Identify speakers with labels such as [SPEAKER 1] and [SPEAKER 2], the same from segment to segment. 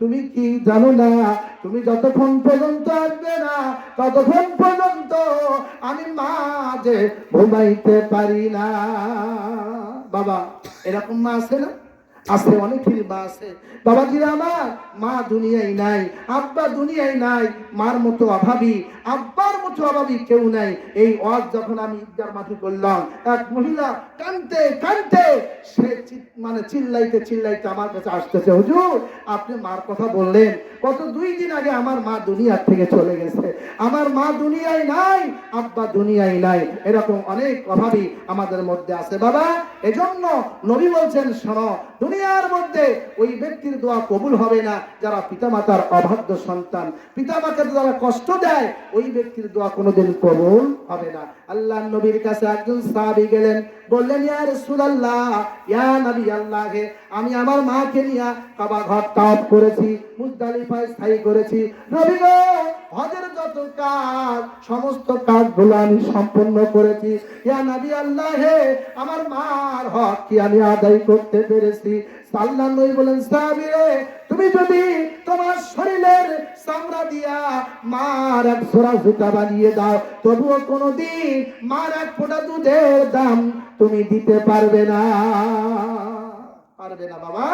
[SPEAKER 1] তুমি কি জানো না? তুমি যতক্ষণ পর্যন্ত আসবে না, ততক্ষণ পর্যন্ত আমি মাঝে ঘুমাইতে পারি না। বাবা, এরকম মা আছে না? আছে অনেকেরই মা আছে। বাবাজিরা আমার, মা দুনিয়ায় নাই, আব্বা দুনিয়ায় নাই, মার মতো অভাবী, আব্বার মতো অভাবী কেউ নাই। এই ওয়াজ যখন আমি ঈদগার মাঠে করলাম, এক মহিলা কানতে কানতে, সে মানে চিল্লাইতে চিল্লাইতে আমার কাছে আসতেছে, হুজুর, আপনি মার কথা বললেন। কত দুই দিন আগে আমার মা দুনিয়ার থেকে চলে গেছে। আমার মা দুনিয়ায় নাই, আব্বা দুনিয়ায় নাই। এরকম অনেক অভাবী আমাদের মধ্যে আছে। বাবা, এজন্য নবী বলছেন, শোনো দুনিয়ার মধ্যে ওই ব্যক্তির দোয়া কবুল হবে না, যারা পিতামাতার অবাধ্য সন্তান। পিতামাতাকে যারা কষ্ট দেয়, ওই ব্যক্তির দোয়া কোনোদিন কবুল হবে না। আল্লাহ নবীর কাছে একজন সাহাবী গেলেন, বললেন, ইয়া রাসূলুল্লাহ, ইয়া নবী আল্লাহ, আমি আমার মাকে নিয়ে কাবা ঘর তাওয়াফ করেছি, মুজদালিফায় স্থায়ী করেছি। নবী গো হজের যত কাজ, সমস্ত কাজগুলো আমি সম্পন্ন করেছি। ইয়া নবী আল্লাহ আমার মার হক কি আমি আদায় করতে পেরেছি? আল্লাহ নবী বলেন সাহাবী রে তুমি যদি তোমার শরীরের চামড়া দিয়া মার এক সোরা জুতা বানিয়ে দাও, তবুও কোনোদিন মার এক ফোঁটা দুধের দাম তুমি দিতে পারবে না। পারবে না বাবা।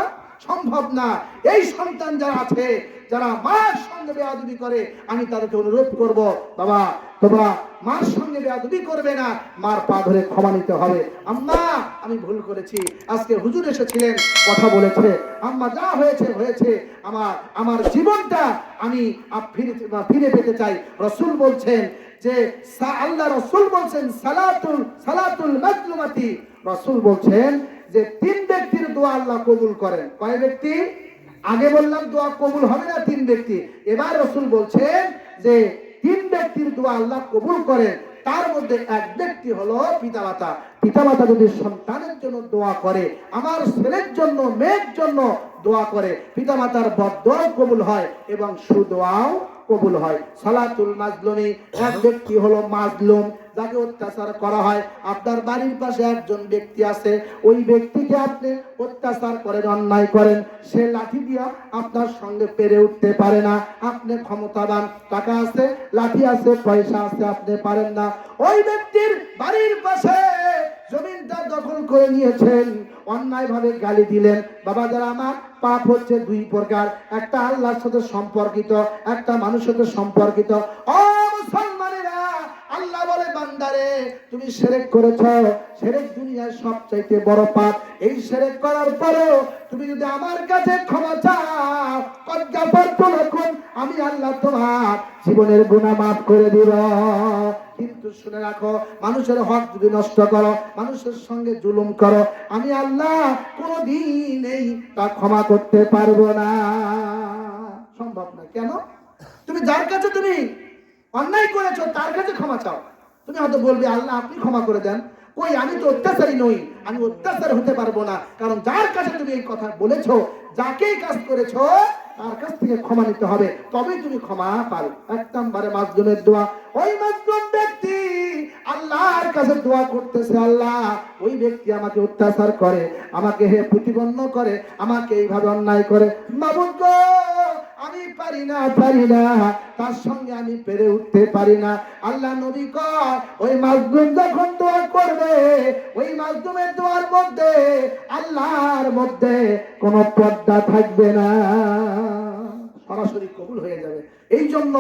[SPEAKER 1] সম্ভব না। এই সন্তান যারা আছে, যারা মার সঙ্গে বেয়াদবি করে, আমি তাদেরকে অনুরোধ করব, বাবা, তোমরা মার সঙ্গে বেয়াদবি করবে না। মার পা ধরে ক্ষমা নিতে হবে। আম্মা, আমি ভুল করেছি। আজকে হুজুর এসেছিলেন, কথা বলেছে। আম্মা, যা হয়েছে হয়েছে। আমার আমার জীবনটা আমি ফিরে ফিরে পেতে চাই। রসুল বলছেন যে আল্লাহ রসুল বলছেন, সালাতুল সালাতুল মাজলুমাতি। রসুল বলছেন যে তিন ব্যক্তির দোয়া আল্লাহ কবুল করেন। কয় ব্যক্তি? আগে বললাম দোয়া কবুল হবে না তিন ব্যক্তি। এবার রসুল বলছেন যে তিন ব্যক্তির দোয়া আল্লাহ কবুল করেন, তার মধ্যে এক ব্যক্তি হলো পিতামাতা। পিতামাতা যদি সন্তানের জন্য দোয়া করে, আমার ছেলের জন্য, মেয়ের জন্য দোয়া করে, পিতামাতার বদোয়াও কবুল হয় এবং সুদোয়াও কবুল হয়। সালাতুল মাজলুমি, এক ব্যক্তি হলো মাজলুম যাকে অত্যাচার করা হয়, আপনার বাড়ির পাশে একজন ব্যক্তি আছে, ওই ব্যক্তিকে আপনি অত্যাচার করেন, অন্যায় করেন, সে লাঠি দিয়া আপনার সঙ্গে পেরে উঠতে পারে না। আপনি ক্ষমতাবান টাকা আছে, লাঠি আছে, পয়সা আছে, আপনি পারেন না। ওই ব্যক্তির বাড়ির পাশে জমিনটা দখল করে নিয়েছেন অন্যায় ভাবে গালি দিলেন। বাবা, যারা আমার পাপ হচ্ছে দুই প্রকার, একটা আল্লাহর সাথে সম্পর্কিত, একটা মানুষের সাথে সম্পর্কিত। ও তুমি সেরেক করেছ, সেরেক দুনিয়ার সবচাইতে বড় পাপ। এই সেরেক করার পরেও তুমি যদি আমার কাছে ক্ষমা চাও কজ্জাপত্য রাখুন, আমি আল্লাহ তোমার জীবনের গুণা মাফ করে দিব। কিন্তু শুনে রাখো, মানুষের হক যদি নষ্ট করো, মানুষের সঙ্গে জুলুম করো, আমি আল্লাহ কোনোদিন এই তা ক্ষমা করতে পারব না। সম্ভব না। কেন? তুমি যার কাছে তুমি অন্যায় করেছ, তার কাছে ক্ষমা চাও। তুমি হয়তো বলবে, আল্লাহ, আপনি ক্ষমা করে দেন। কই, আমি তো অত্যাচারী নই, আমি অত্যাচার হতে পারব না। কারণ যার কাছে তুমি এই কথা বলেছ, যাকেই কাজ করেছ, তার কাছ থেকে ক্ষমা নিতে হবে। তবেই তুমি ক্ষমা পারো এক নম্বরে মাসগুমের দোয়া, ওই মাসগুম ব্যক্তি আল্লাহর কাছে দোয়া করতেছে, আল্লাহ, ওই ব্যক্তি আমাকে অত্যাচার করে, আমাকে হে প্রতিপন্ন করে, আমাকে এইভাবে অন্যায় করে। মাবুদ আমি পারি না পারি না। তার সঙ্গে আমি পেরে উঠতে পারি না। আল্লাহ নবী কয়, ওই মাসগুম যখন দোয়া করবে, ওই মাসগুমের দোয়ার মধ্যে, আল্লাহর মধ্যে কোনো পর্দা থাকবে না। সরাসরি কবুল হয়ে যাবে। এই জন্য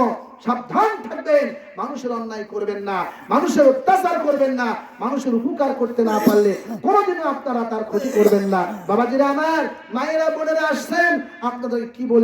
[SPEAKER 1] সাবধান থাকবেন, মানুষের অন্যায় করবেন না, মানুষের অত্যাচার করবেন না, মানুষের উপকার করতে না পারলে কোনোদিনও আপনারা তার ক্ষতি করবেন না। বাবাজিরা আমার, মায়েরা, বোনেরা আসছেন, আপনাদের কি বলে